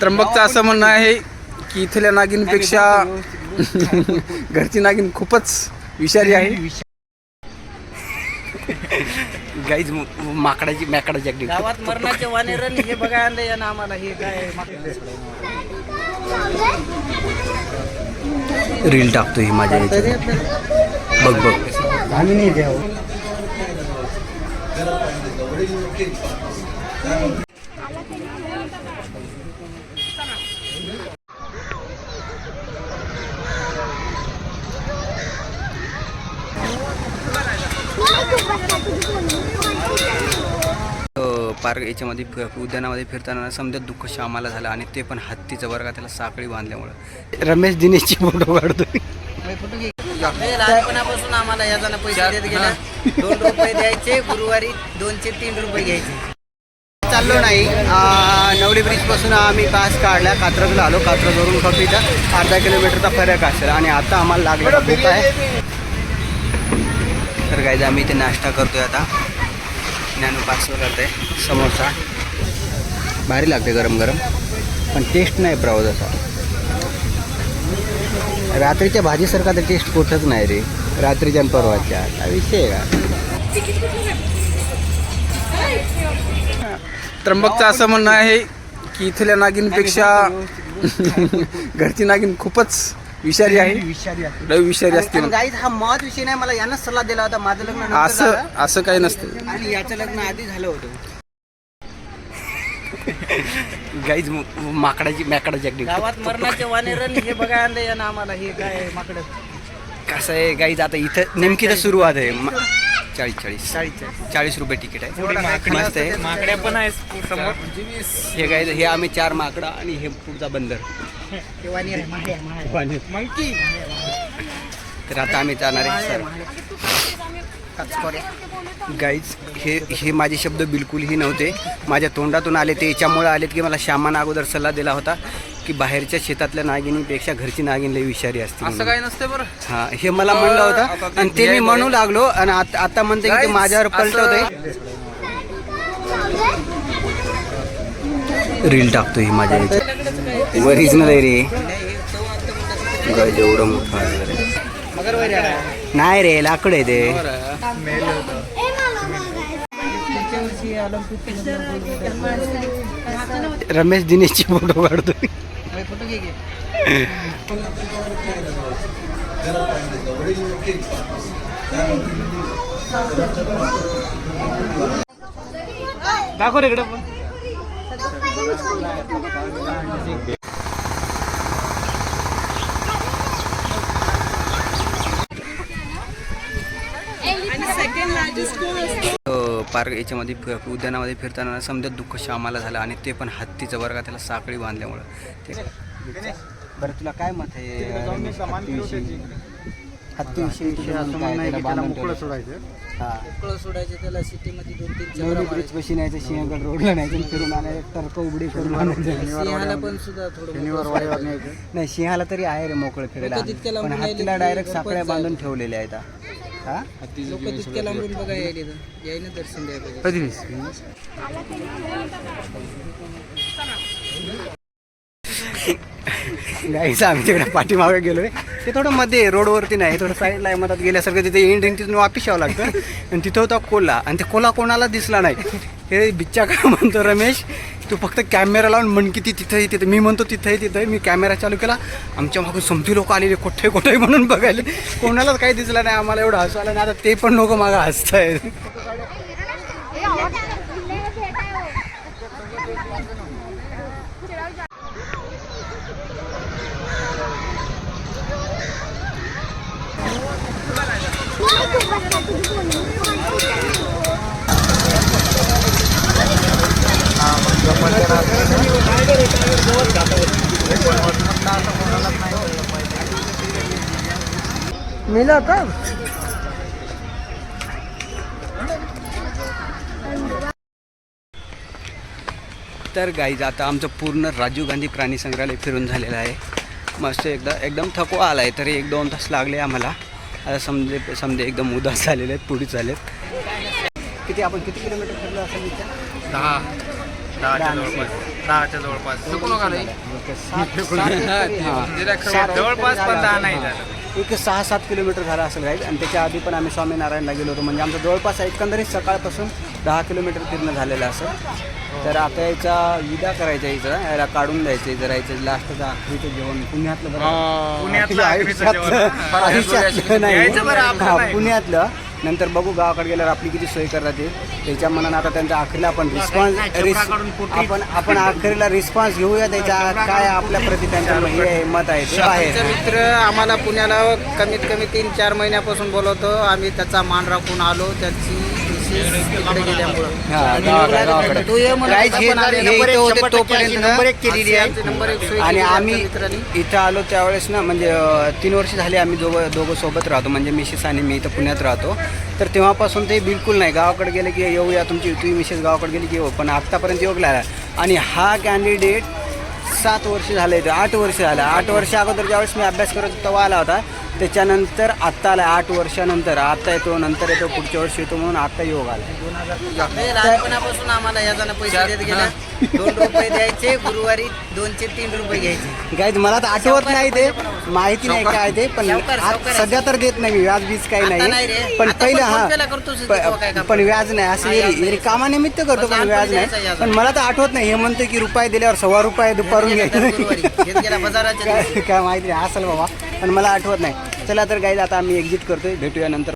त्र्यंबकचं असं म्हणणं आहे की इथल्या नागिनपेक्षा घरची नागिन खूपच विषारी आहे. गाईज माकडाची मॅकडाची अगदी. गावात मरणाचे वानेरन हे बघा आणलं या ना आम्हाला हे काय रील टाकतो ही माझ्या याच्यात. बघ बघ. आम्ही नाही द्यावं. पार्क याच्यामध्ये फि- उद्यानामध्ये फिरताना समजा दुःख श्यामाला झालं आणि ते पण हत्तीचं बरं का त्याला साखळी बांधल्यामुळं. रमेश दिनेशची फोटो काढतोय. हे लहानपणापासून आम्हाला याजाना पैसे देत गेला दोन रुपये द्यायचे गुरुवारी दोनशे तीन रुपये घ्यायचे. चाललो नाही. नवडी ब्रिजपासून आम्ही पास काढला कात्रजला आलो कात्रजवरून फक्त इथं अर्धा किलोमीटरचा फरक असेल. आणि आता आम्हाला लागलेला भूक आहे. तर काय आम्ही इथे नाश्ता करतोय आता. ज्ञानू पार्सल करतोय समोसा. भारी लागते गरम गरम पण टेस्ट नाही प्रवास असा रात्रीच्या भाजीसारखा तर टेस्ट कुठंच नाही रे. रात्रीच्या आणि परवाच्या. हा विषय आहे का? त्र्यंबकचं असं म्हणणं आहे की इथल्या नागिनपेक्षा घरची नागिन खूपच विषारी आहे. विषारी आहे. लय विषारी असते गाईज हा महत्त्व विषय नाही मला यानं सल्ला दिला होता माझं लग्न नंतर असं झालं. असं काही नसतं. आणि याचं लग्न आधी झालं होतं. गाईज माकडाची मॅकडाची अगदी गावात मरणाचे वानेरन हे बघा आणलं या ना आम्हाला. हे काय माकड? कसं आहे गाईज आता इथं नेमकी तर सुरुवात आहे. मा- चाळीस चाळीस. चाळीस चाळीस. रुपये तिकीट आहे. मस्त आहे. माकड्या पण आहे समोर. हे गाईज हे आम्ही चार माकडा आणि हे पुढचा बंदर. तर आता आम्ही जाणार आहे सर. गाईज हे हे माझे शब्द बिलकुलही नव्हते. माझ्या तोंडातून आले ते याच्यामुळे आलेत की मला श्यामानं अगोदर सल्ला दिला होता की बाहेरच्या शेतातल्या नागिनीपेक्षा घरची नागिन लई विषारी असते असं. काही नसते बरं. हा हे मला म्हणलं होतं. आणि ते मी म्हणू लागलो आणि आता म्हणते की ते माझ्यावर पलटवते रील टाकतो ही माझ्या याची. ओरिजिनल आहे रे. गज एवढं मोठं नाही रे लाकड आहे ते. रमेश दिनेशची फोटो काढतोय. दाखव रे इकडे पण. पार्क याच्यामध्ये उद्यानामध्ये फिरताना समजा दुःख श्यामाला झालं आणि ते पण हत्तीचं वर्गात त्याला साखळी बांधल्यामुळं. ते बरं तुला काय मत आहे त्याला. हा. मोकळं सोडायचं त्याला सिटीमध्ये दोन तीन चक्रा नवरी मारायचे. ब्रिज पशी न्यायचं सिंहगड रोडला न्यायचं फिरून आणायचं तर्क उघडी करून आणायचं सिंहाला पण सुद्धा थोडं. नाही सिंहाला तरी आहे रे मोकळं फिरायला. लोकं तितक्या पण लांबून हत्तीला डायरेक्ट साखळ्या गप्पच बांधून ठेवलेल्या आहेत. हा? लोक तितक्या लांबून बघा यायले तर यायनं दर्शन द्यायला पाहिजे. गाईचं आम्ही तिकडे पाठीमागे गेलोय. ते थोडं मध्ये रोडवरती नाही थोडं साईडला आहे मधात गेल्यासारखं तिथे एंड तिथून वापिस यावं लागतं. आणि तिथं होता कोल्हा आणि ते कोल्हा कोणाला दिसला नाही. हे बिच्चा काय म्हणतो रमेश तू फक्त कॅमेरा लावून म्हण की ती तिथं तिथं मी म्हणतो तिथंही तिथं मी कॅमेरा चालू केला. आमच्या मागून समती लोक आलेले कोठे कोठे म्हणून बघायले. कोणालाच काही दिसलं नाही आम्हाला एवढं हसवायला नाही आता ते पण लोक मागं हसत आहेत मिला का? तर गाईज आता आमचं पूर्ण राजीव गांधी प्राणी संग्रहालय फिरून झालेलं आहे. मस्त एकदा एकदम थकवा आला आहे तरी एक दोन तास लागले आम्हाला. आता समजे समजे एकदम उदास झालेले आहेत पुढे झालेत किती आपण किती किलोमीटर फिरलो असं दहा. दहा दहाच्या जवळपास. एक जवळपास तरी पण दहा. नाही. झालं. एक सहा सात किलोमीटर झाला असेल गाईज आणि त्याच्या आधी पण आम्ही स्वामीनारायणला गेलो होतो. म्हणजे आमचं जवळपास एकंदरीत सकाळपासून दहा किलोमीटर फिरणं झालेलं असं. तर आता याचा विदा करायचा याचा याला काढून द्यायचं जरा. याचं लास्टचा आखरीचं जेवण. पुण्यातलं पुण्यातलं यायचं नाही. पुण्यातलं नंतर बघू गावाकडे गेल्यावर आपली किती सोय करतात ते. त्याच्या मनानं आता त्यांचा आखरीला आपण रिस्पॉन्स आपण आपण आखरीला रिस्पॉन्स घेऊया त्याच्या काय आपल्या प्रति त्यांचं हे आहे, मत आहे ते बाहेर. मित्र आम्हाला पुण्याला कमीत कमी तीन चार महिन्यापासून बोलवतो. आम्ही त्याचा मान राखून आलो त्याची विशेष हा, गावाकडे गावाकडे म्हणत होता, पण आम्ही नंबर इथं एक, शंभर टक्के अशी नंबर एक केलेली आहे नंबर एक सोय आणि केली आम्ही आमच्या मित्रांनी इथं आलो त्यावेळेस ना म्हणजे अं, तीन वर्ष झाली आम्ही दोघं दोघं सोबत राहतो म्हणजे मिसेस आणि मी इथं पुण्यात राहतो तर तेव्हापासून ते बिलकुल नाही गावाकडे गेले की येऊया तुमची तुम्ही मिसेस गावाकडे गेली की येऊ पण आत्तापर्यंत योग लागला आणि हा कॅन्डिडेट सात वर्ष झाले इथं आठ वर्ष झालं आठ वर्ष अगोदर ज्यावेळेस मी अभ्यास करत होतो तेव्हा आला होता त्याच्यानंतर आत्ता आला आठ वर्षानंतर. आता येतो नंतर येतो पुढच्या वर्षी येतो म्हणून आता योग आला हे लहानपणापासून आम्हाला याजानं पैसे देत गेला. दोन रुपये द्यायचे गुरुवारी दोनशे तीन रुपये घ्यायचे. गाईज मला तर आठवत नाही ते. माहिती नाही काय ते पण सावकार- आत- सावकार सध्या तर देत नाही मी व्याज बीज काही आता नाही. पण आता पहिलं पण हा काय काम? पण व्याज नाही असं एरी कामानिमित्त करतो पण व्याज द्यायचा नाही. पण मला तर आठवत नाही हे म्हणतो की रुपये दिल्यावर सव्वा रुपये दुपारून गुरुवारी. घेत गेला बाजाराच्या दिवशी. काय काय माहिती नाही असेल बाबा. पण मला आठवत नाही. चला तर गाईज आता आम्ही एक्झिट करतोय. भेटूया नंतर.